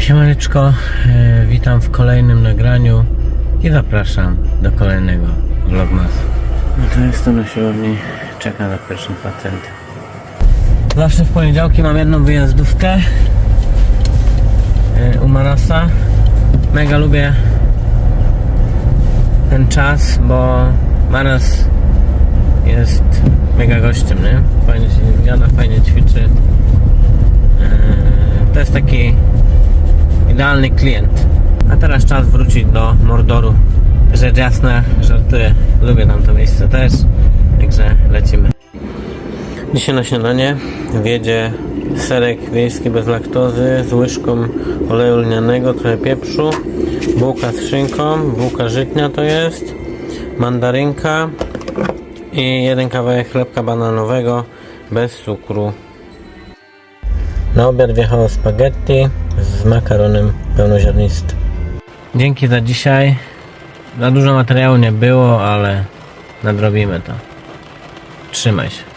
Siemaneczko, e, witam w kolejnym nagraniu i zapraszam do kolejnego vlogmasu. No to jestem na siłowni, czekam na pierwszą pacjentę. Zawsze w poniedziałki mam jedną wyjazdówkę e, u Marasa. Mega lubię ten czas, bo Maras jest mega gościem, nie? Fajnie się zgada, fajnie ćwiczy. E, To jest taki idealny klient. A teraz czas wrócić do Mordoru. Rzecz jasna, żartuję. Lubię tam to miejsce też. Także lecimy. Dzisiaj na śniadanie wiedzie serek wiejski bez laktozy z łyżką oleju lnianego, trochę pieprzu, bułka z szynką, bułka żytnia to jest, mandarynka i jeden kawałek chlebka bananowego bez cukru. Na obiad wjechało spaghetti z makaronem pełnoziarnistym. Dzięki za dzisiaj. Za dużo materiału nie było, ale nadrobimy to. Trzymaj się.